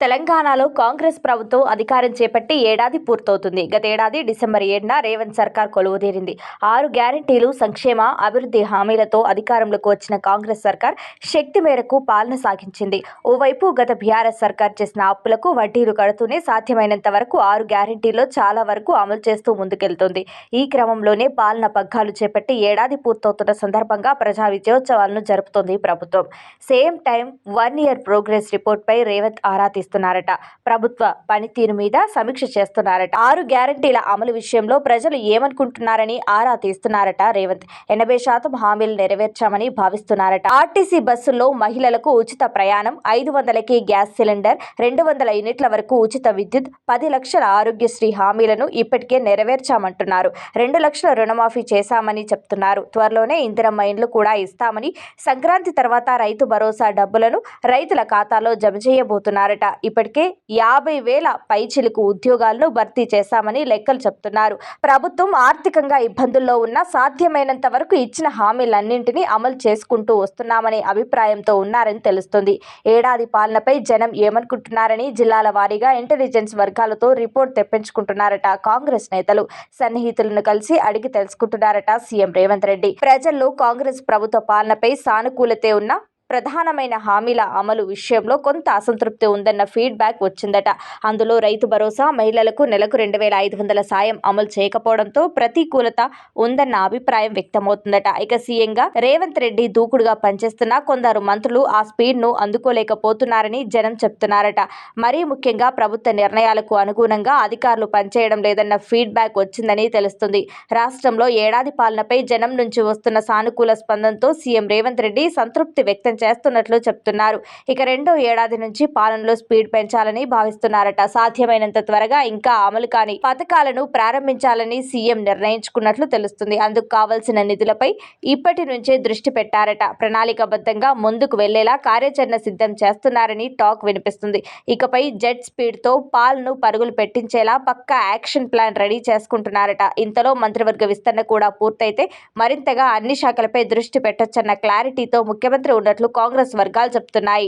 తెలంగాణలో కాంగ్రెస్ ప్రభుత్వం అధికారం చేపట్టి ఏడాది పూర్తవుతుంది. గతేడాది డిసెంబర్ ఏడున రేవంత్ సర్కార్ కొలువుదీరింది. ఆరు గ్యారంటీలు సంక్షేమ అభివృద్ధి హామీలతో అధికారంలోకి వచ్చిన కాంగ్రెస్ సర్కార్ శక్తి మేరకు పాలన సాగించింది. ఓవైపు గత బీఆర్ఎస్ సర్కార్ చేసిన అప్పులకు వడ్డీలు కడుతూనే సాధ్యమైనంత వరకు ఆరు గ్యారంటీల్లో చాలా వరకు అమలు చేస్తూ ముందుకెళ్తుంది. ఈ క్రమంలోనే పాలన పగ్గాలు చేపట్టి ఏడాది పూర్తవుతున్న సందర్భంగా ప్రజా విజయోత్సవాలను జరుపుతోంది ప్రభుత్వం. Same time one year progress రిపోర్ట్పై Revanth ఆరా చేస్తున్నారట. ప్రభుత్వ పనితీరు మీద సమీక్ష చేస్తున్నారట. ఆరు గ్యారంటీల అమలు విషయంలో ప్రజలు ఏమనుకుంటున్నారని ఆరా తీస్తున్నారట రేవంత్. ఎనభై శాతం హామీలు నెరవేర్చామని భావిస్తున్నారట. ఆర్టీసీ బస్సుల్లో మహిళలకు ఉచిత ప్రయాణం ఐదు వందలకి గ్యాస్ సిలిండర్ రెండు వందల యూనిట్ల వరకు ఉచిత విద్యుత్ పది లక్షల ఆరోగ్యశ్రీ హామీలను ఇప్పటికే నెరవేర్చామంటున్నారు. రెండు లక్షల రుణమాఫీ చేశామని చెప్తున్నారు. త్వరలోనే ఇందిరమ్మ ఇండ్లు కూడా ఇస్తామని సంక్రాంతి తర్వాత రైతు భరోసా డబ్బులను రైతుల ఖాతాలో జమ చేయబోతున్నారట. ఇప్పటికే యాభై వేల పైచిలకు ఉద్యోగాలను భర్తీ చేశామని లెక్కలు చెప్తున్నారు. ప్రభుత్వం ఆర్థికంగా ఇబ్బందుల్లో ఉన్న సాధ్యమైనంత వరకు ఇచ్చిన హామీలన్నింటినీ అమలు చేసుకుంటూ వస్తున్నామనే అభిప్రాయంతో ఉన్నారని తెలుస్తుంది. ఏడాది పాలనపై జనం ఏమనుకుంటున్నారని జిల్లాల వారీగా ఇంటెలిజెన్స్ వర్గాలతో రిపోర్ట్ తెప్పించుకుంటున్నారట కాంగ్రెస్ నేతలు. సన్నిహితులను కలిసి అడిగి తెలుసుకుంటున్నారట సీఎం రేవంత్ రెడ్డి. ప్రజల్లో కాంగ్రెస్ ప్రభుత్వ పాలనపై సానుకూలతే ఉన్న ప్రధానమైన హామీల అమలు విషయంలో కొంత అసంతృప్తి ఉందన్న ఫీడ్బ్యాక్ వచ్చిందట. అందులో రైతు భరోసా మహిళలకు నెలకు రెండు వేల ఐదు వందల సాయం అమలు చేయకపోవడంతో ప్రతికూలత ఉందన్న అభిప్రాయం వ్యక్తమవుతుందట. ఇక సీఎంగా రేవంత్ రెడ్డి దూకుడుగా పనిచేస్తున్న కొందరు మంత్రులు ఆ స్పీడ్ను అందుకోలేకపోతున్నారని జనం చెప్తున్నారట. మరీ ముఖ్యంగా ప్రభుత్వ నిర్ణయాలకు అనుగుణంగా అధికారులు పనిచేయడం లేదన్న ఫీడ్బ్యాక్ వచ్చిందని తెలుస్తుంది. రాష్ట్రంలో ఏడాది పాలనపై జనం నుంచి వస్తున్న సానుకూల స్పందనతో సీఎం రేవంత్ రెడ్డి సంతృప్తి వ్యక్తం చేస్తున్నట్లు చెప్తున్నారు. ఇక రెండో ఏడాది నుంచి పాలనలో స్పీడ్ పెంచాలని భావిస్తున్నారట. సాధ్యమైనంత త్వరగా ఇంకా అమలు కాని పథకాలను ప్రారంభించాలని సీఎం నిర్ణయించుకున్నట్లు తెలుస్తుంది. అందుకు కావలసిన నిధులపై ఇప్పటి నుంచే దృష్టి పెట్టారట. ప్రణాళికబద్ధంగా ముందుకు వెళ్ళేలా కార్యాచరణ సిద్ధం చేస్తున్నారని టాక్ వినిపిస్తుంది. ఇకపై జెట్ స్పీడ్తో పాల్ను పరుగులు పెట్టించేలా పక్కా యాక్షన్ ప్లాన్ రెడీ చేసుకుంటున్నారట. ఇంతలో మంత్రివర్గ విస్తరణ కూడా పూర్తయితే మరింతగా అన్ని శాఖలపై దృష్టి పెట్టొచ్చన్న క్లారిటీతో ముఖ్యమంత్రి ఉన్నట్లు కాంగ్రెస్ వర్గాలు చెబుతున్నాయి